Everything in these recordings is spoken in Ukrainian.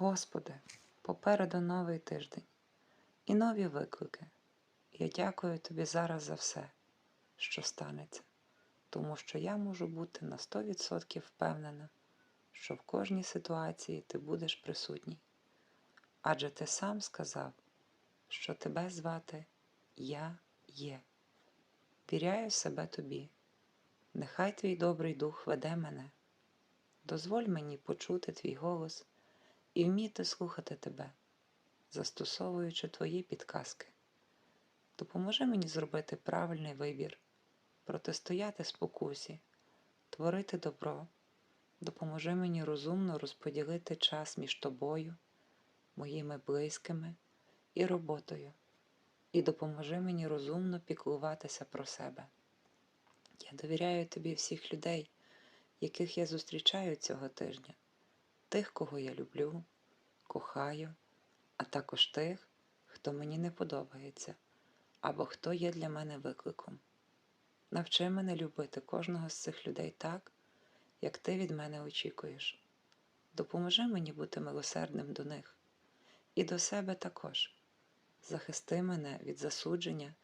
Господи, попереду новий тиждень і нові виклики. Я дякую Тобі зараз за все, що станеться, тому що я можу бути на 100% впевнена, що в кожній ситуації ти будеш присутній. Адже ти сам сказав, що тебе звати Я є. Віряю себе тобі. Нехай твій добрий дух веде мене. Дозволь мені почути твій голос і вміти слухати тебе, застосовуючи твої підказки. Допоможи мені зробити правильний вибір, протистояти спокусі, творити добро. Допоможи мені розумно розподілити час між тобою, моїми близькими і роботою, і допоможи мені розумно піклуватися про себе. Я довіряю тобі всіх людей, яких я зустрічаю цього тижня, тих, кого я люблю, кохаю, а також тих, хто мені не подобається, або хто є для мене викликом. Навчи мене любити кожного з цих людей так, як ти від мене очікуєш. Допоможи мені бути милосердним до них і до себе також. Захисти мене від засудження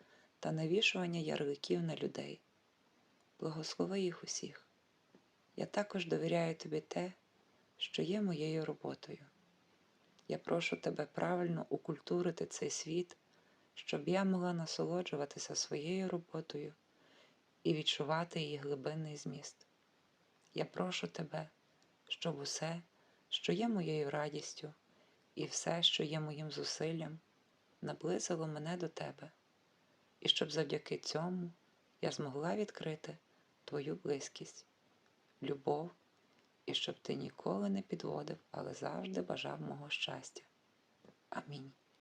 та навішування ярликів на людей. Благослови їх усіх. Я також довіряю тобі те, що є моєю роботою. Я прошу тебе правильно укультурити цей світ, щоб я могла насолоджуватися своєю роботою і відчувати її глибинний зміст. Я прошу тебе, щоб усе, що є моєю радістю, і все, що є моїм зусиллям, наблизило мене до тебе, і щоб завдяки цьому я змогла відкрити твою близькість, любов, і щоб ти ніколи не підводив, але завжди бажав мого щастя. Амінь.